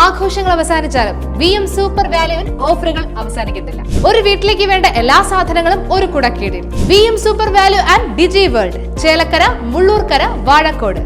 ആഘോഷങ്ങൾ അവസാനിച്ചാലും V M super വാല്യുവിൽ ഓഫറുകൾ അവസാനിക്കുന്നില്ല. ഒരു വീട്ടിലേക്ക് വേണ്ട എല്ലാ സാധനങ്ങളും ഒരു കുടക്കീടിൽ. V M super value and digi world Chelakkara Mullurkara Vazhakode.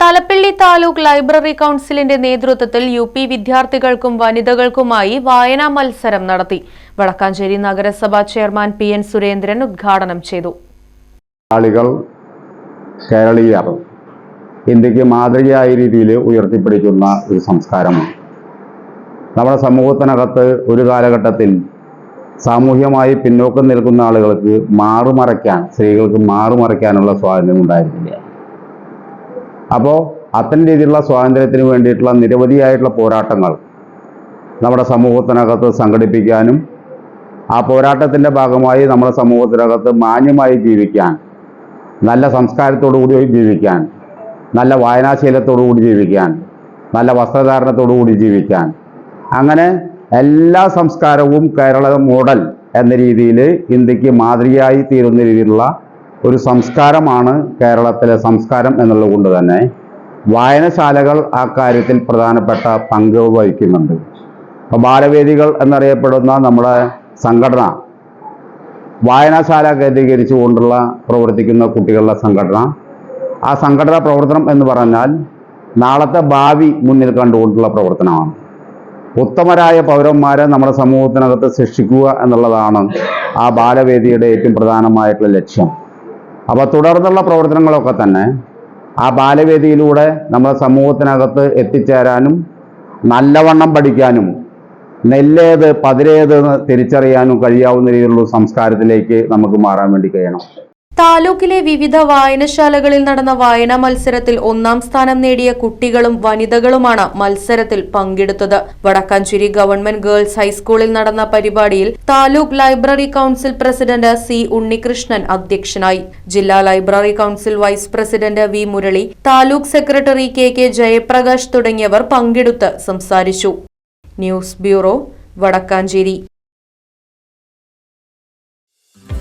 Thalappilly taluk library കൗൺസിലിന്റെ നേതൃത്വത്തിൽ യു പി വിദ്യാർത്ഥികൾക്കും വനിതകൾക്കുമായി വായനാ മത്സരം നടത്തി. വടക്കാഞ്ചേരി നഗരസഭാ ചെയർമാൻ പി എൻ സുരേന്ദ്രൻ ഉദ്ഘാടനം ചെയ്തു. ആളുകൾ കേരളീയർ ഇന്ത്യയ്ക്ക് മാതൃകയായ രീതിയിൽ ഉയർത്തിപ്പിടിക്കുന്ന ഒരു സംസ്കാരമാണ്. നമ്മുടെ സമൂഹത്തിനകത്ത് ഒരു കാലഘട്ടത്തിൽ സാമൂഹ്യമായി പിന്നോക്കം നിൽക്കുന്ന ആളുകൾക്ക് മാറുമറയ്ക്കാൻ സ്ത്രീകൾക്ക് മാറുമറയ്ക്കാനുള്ള സ്വാതന്ത്ര്യം ഉണ്ടായിരുന്നില്ല അപ്പോൾ അത്തരം രീതിയിലുള്ള സ്വാതന്ത്ര്യത്തിന് വേണ്ടിയിട്ടുള്ള നിരവധിയായിട്ടുള്ള പോരാട്ടങ്ങൾ നമ്മുടെ സമൂഹത്തിനകത്ത് സംഘടിപ്പിക്കാനും ആ പോരാട്ടത്തിന്റെ ഭാഗമായി നമ്മുടെ സമൂഹത്തിനകത്ത് മാന്യമായി ജീവിക്കാൻ നല്ല സംസ്കാരത്തോടു കൂടി ജീവിക്കാൻ നല്ല വായനാശീലത്തോടു കൂടി ജീവിക്കാൻ നല്ല വസ്ത്രധാരണത്തോടു കൂടി ജീവിക്കാൻ. അങ്ങനെ എല്ലാ സംസ്കാരവും കേരള മോഡൽ എന്ന രീതിയിൽ ഇന്ത്യയ്ക്ക് മാതൃകയായി തീരുന്ന രീതിയിലുള്ള ഒരു സംസ്കാരമാണ് കേരളത്തിലെ സംസ്കാരം എന്നുള്ളത് കൊണ്ട് തന്നെ വായനശാലകൾ ആ കാര്യത്തിൽ പ്രധാനപ്പെട്ട പങ്ക് വഹിക്കുന്നുണ്ട്. അപ്പോൾ ബാലവേദികൾ എന്നറിയപ്പെടുന്ന നമ്മുടെ സംഘടന വായനാശാല കേന്ദ്രീകരിച്ചുകൊണ്ടുള്ള പ്രവർത്തിക്കുന്ന കുട്ടികളുടെ സംഘടന ആ സംഘടനാ പ്രവർത്തനം എന്ന് പറഞ്ഞാൽ നാളത്തെ ഭാവി മുന്നിൽ കണ്ടുകൊണ്ടുള്ള പ്രവർത്തനമാണ്. ഉത്തമരായ പൗരന്മാരെ നമ്മുടെ സമൂഹത്തിനകത്ത് സൃഷ്ടിക്കുക എന്നുള്ളതാണ് ആ ബാലവേദിയുടെ ഏറ്റവും പ്രധാനമായിട്ടുള്ള ലക്ഷ്യം. അപ്പോൾ തുടർന്നുള്ള പ്രവർത്തനങ്ങളൊക്കെ തന്നെ ആ ബാലവേദിയിലൂടെ നമ്മുടെ സമൂഹത്തിനകത്ത് എത്തിച്ചേരാനും നല്ലവണ്ണം പഠിക്കാനും നെല്ലേത് പതിരേത് തിരിച്ചറിയാനും കഴിയാവുന്ന രീതിയിലുള്ള സംസ്കാരത്തിലേക്ക് നമുക്ക് മാറാൻ വേണ്ടി കഴിയണം. താലൂക്കിലെ വിവിധ വായനശാലകളിൽ നടന്ന വായനാ മത്സരത്തിൽ ഒന്നാം സ്ഥാനം നേടിയ കുട്ടികളും വനിതകളുമാണ് മത്സരത്തിൽ പങ്കെടുത്തത്. വടക്കാഞ്ചേരി ഗവൺമെന്റ് ഗേൾസ് ഹൈസ്കൂളിൽ നടന്ന പരിപാടിയിൽ taluk library council president C Unnikrishnan അധ്യക്ഷനായി. ജില്ലാ library council vice president V Murali taluk secretary K K Jayaprakash തുടങ്ങിയവർ പങ്കെടുത്ത് സംസാരിച്ചു. News bureau Vadakkanchery.